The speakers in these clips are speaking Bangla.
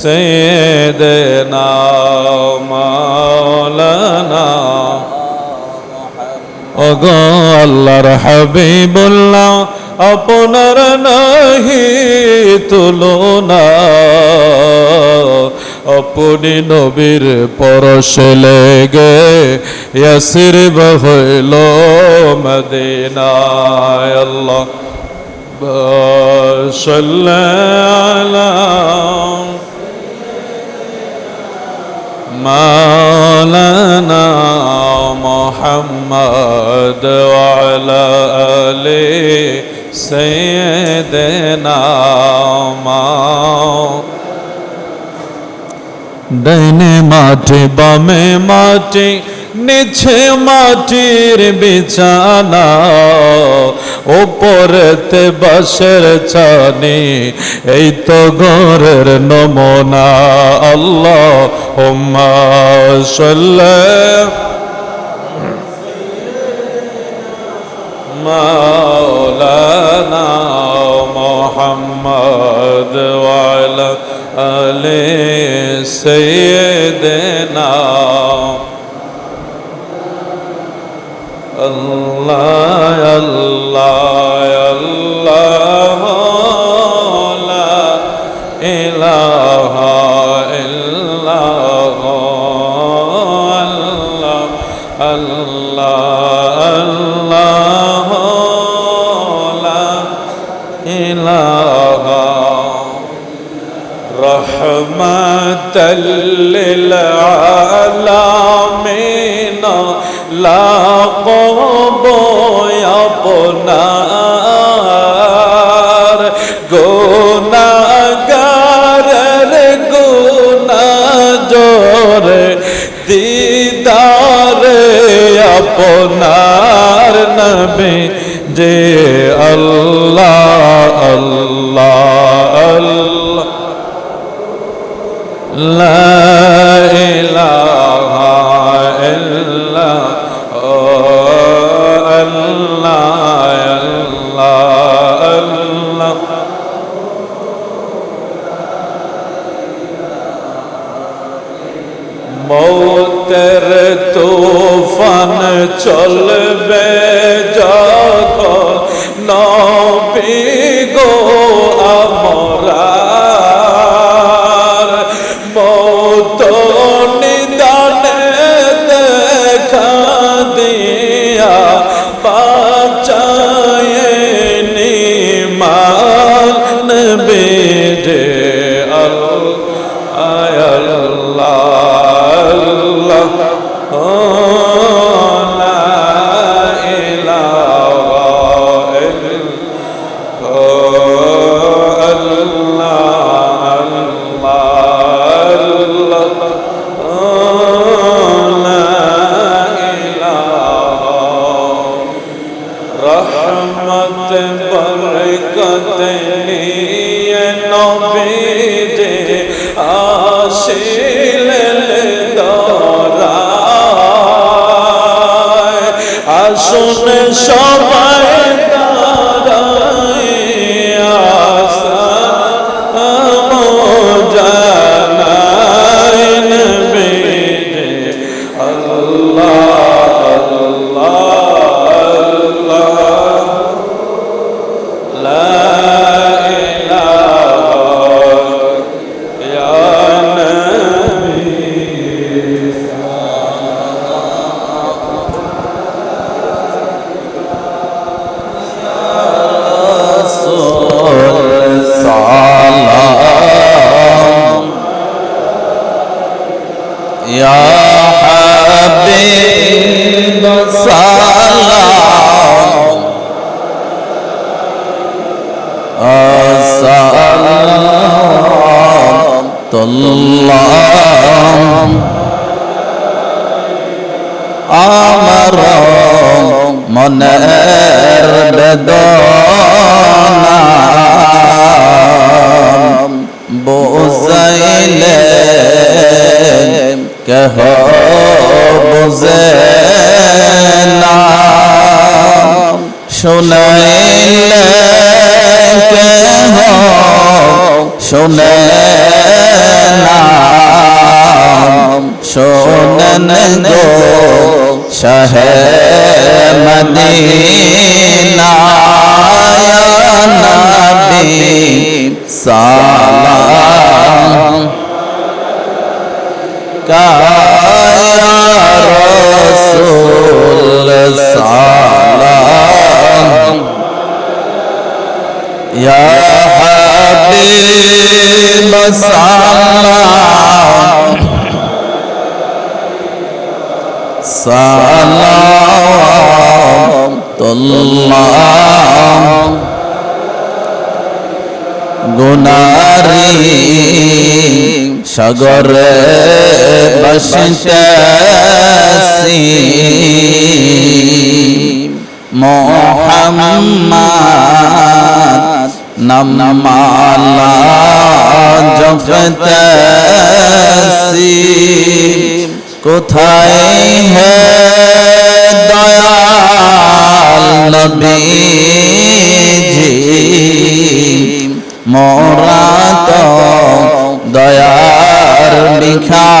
سيدنا مولانا ওগো আল্লাহর হাবিবুল্লাহ আপনার নাহি তুলনা আপনি নবীর পরশ লেগে ইয়াসির হইল মদিনায় আল্লাহ সাল্লাল্লাহু مولانا محمد وعلى آل سيدنا ডাইনে মাটি বামে মাটি নিচে মাটির বিছানা ওপরেতে বাসের ছানি, এই তো ঘরের নমনা। আল্লাহ হোম্মা মোহাম্মদ ওয়ালা আলে সৈয়দনা الله يا الله لا إله إلا الله الله الله رحمة للعالمين. লাকব আপনার গোনাগারের গুণাজোর দিদারে আপনার নবে যে আল্লাহ আল্লাহ আল্লাহ। লা ইলাহা মৌতের তুফান চলবে যখন يا حبيب سلام السلام الله আমার মনের বেদনা বুঝাইলে কেহ বুঝে না। শুনাইলে কেহ শুনে নাম শোনেন গো শাহে মদিনা ইয়া গুনারি সাগরে বসতেছি। মোহাম্মদ নমালা জফতেছি কোথায় হে দয়াল নবীজি মোরা তো দয়ার বিখারে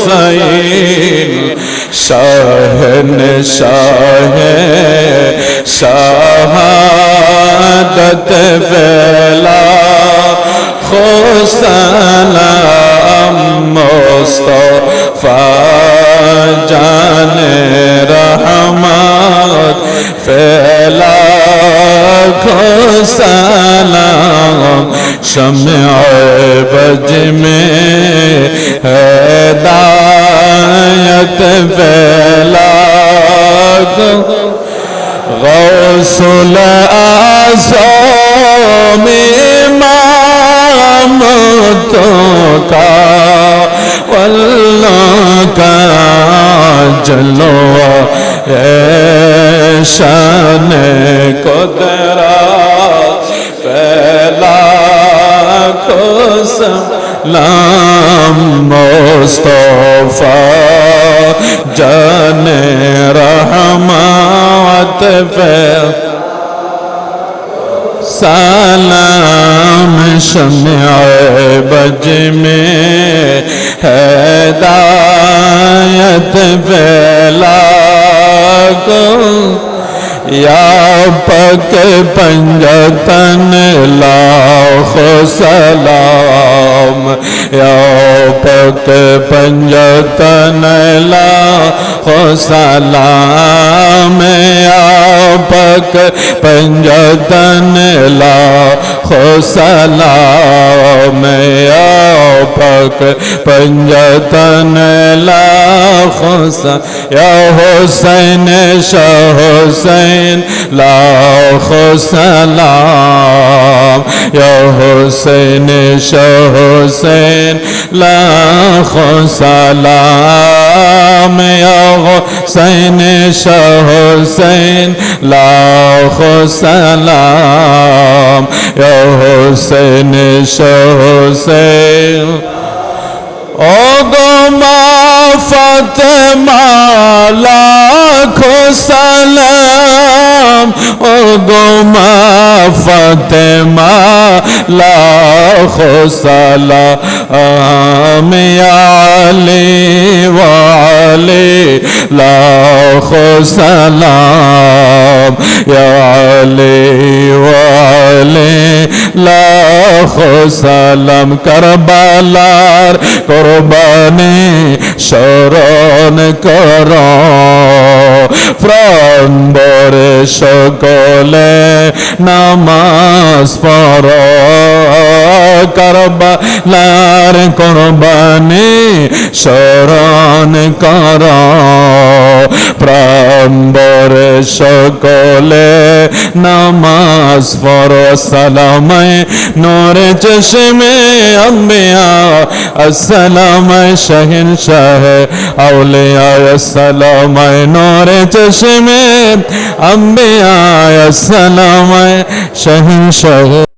হুসাইন শাহন শাহ শাহাদত বেলা হোসালাম মোস্তফা জান রহমত ফেলা হোসালাম শমে বজ মে হেদায়ত ফেলা গৌসল আসমি মামতো কা का जलो शान कोदरा फैला को सब جلو مصطفیٰ، جان رحمت فیلا سلام شمع بج میں ہدایت پھیلا کو۔ یا پک پنجتن لاکھ سلام ਯੋ ਭਗਤ ਪੰਜਤਨ ਲਾ ਹੋ ਸਲਾਮ ਆ پک پنجتن لا خوصلا میں پک پنجتن لا خوصا یا حسین شاہ حسین لا خوصلا یا حسین شاہ حسین لا خوصلا میں حسین شاہ حسین লাখ সালাম হোসেন হোসেন। ও গোমা ফতেমা লাখ সালাম। ও গোমা ফতেমা, লাখো সালা আমিয়ালে ওয়ালে লাখো সালাম ইয়ালে ওয়ালে লাখো সালাম, করবালার করবানে শরণ করণ প্রাণ সকলে নামাজ পড়। করবালার কোরবানি স্মরণ কর। প্রাম্বর সকলে নামাজ পড়। সালামায় নোরে চশমে আম্বিয়া আসসালামায় শাহিন শাহ আউলিয়া আসসালামায় নোরে চশমে আম্বিয়া আসসালামায় শাহিন শাহ